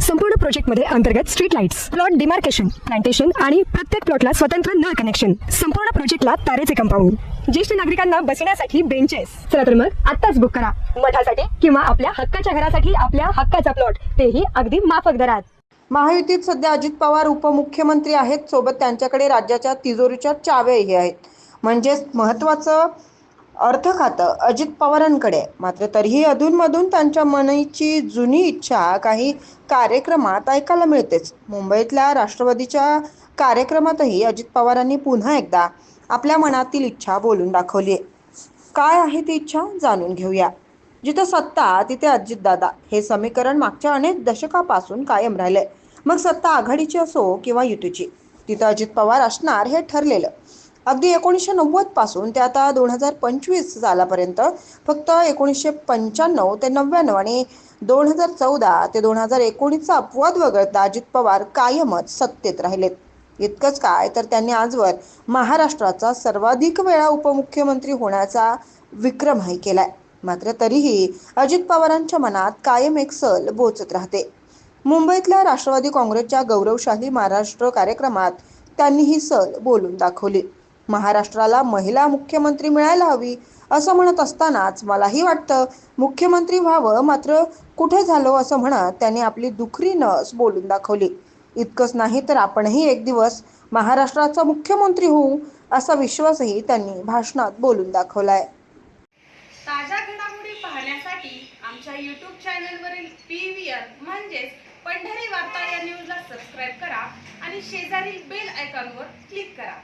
संपूर्ण प्रोजेक्टमध्ये अंतर्गत street lights plot demarcation plantation आणि प्रत्येक प्लॉटला स्वतंत्र नळ कनेक्शन संपूर्ण प्रोजेक्टला तारेचे कंपाऊंड ज्येष्ठ नागरिकांना बसण्यासाठी बेंचेस चला तर मग आत्ताच बुक करा. मठासाठी किंवा आपल्या हक्काच्या घरासाठी आपल्या हक्काचा प्लॉट तेही अगदी माफक दरात. महायुतीत सध्या अजित पवार उपमुख्यमंत्री आहेत. सोबत त्यांच्याकडे राज्याच्या तिजोरीच्या चाव्याही आहेत. म्हणजेच महत्त्वाचं अर्थ खातं अजित पवारांकडे. मात्र तरीही अधूनमधून त्यांच्या मनाची जुनी इच्छा काही कार्यक्रमात ऐकायला मिळतेच. मुंबईतल्या राष्ट्रवादीच्या कार्यक्रमातही अजित पवारांनी पुन्हा एकदा आपल्या मनातील इच्छा बोलून दाखवली आहे. काय आहे ती इच्छा? जाणून घेऊया. जिथं सत्ता तिथे अजितदादा. हे समीकरण मागच्या अनेक दशकापासून कायम राहिले मग सत्ता आघाडीची असो किंवा युतीची तिथं अजित पवार असणार हे ठरलेलं. अगदी एकोणीसशे नव्वदपासून ते आता दोन हजार पंचवीस सालापर्यंत फक्त एकोणीसशे पंच्याण्णव ते नव्याण्णव आणि दोन हजार चौदा ते दोन हजार एकोणीसचा अपवाद वगळता अजित पवार कायमच सत्तेत राहिलेत. इतकंच काय तर त्यांनी आजवर महाराष्ट्राचा सर्वाधिक वेळा उपमुख्यमंत्री होण्याचा विक्रमही केलाय. मात्र तरीही अजित पवारांच्या मनात कायम एक सल बोचत राहते. मुंबईतल्या राष्ट्रवादी काँग्रेसच्या गौरवशाही महाराष्ट्र कार्यक्रमात त्यांनी ही सल बोलून दाखवली. महाराष्ट्राला महिला मुख्यमंत्री मिळायला हवी असं म्हणत असतानाच मलाही वाटतं मुख्यमंत्री व्हावं मात्र कुठे झालो असं म्हणत त्यांनी आपली दुखरी नस बोलून दाखवली. इतकंच नाही तर आपणही एक दिवस महाराष्ट्राचा मुख्यमंत्री होऊ असा विश्वासही त्यांनी भाषणात बोलून दाखवलाय. ताज्या घडामोडी पाहण्यासाठी आमच्या यूट्यूब चॅनलवरील पी व्ही आर म्हणजेच पंढरी वार्ता या न्यूजला सबस्क्राईब करा आणि शेजारील बेल आयकॉनवर क्लिक करा.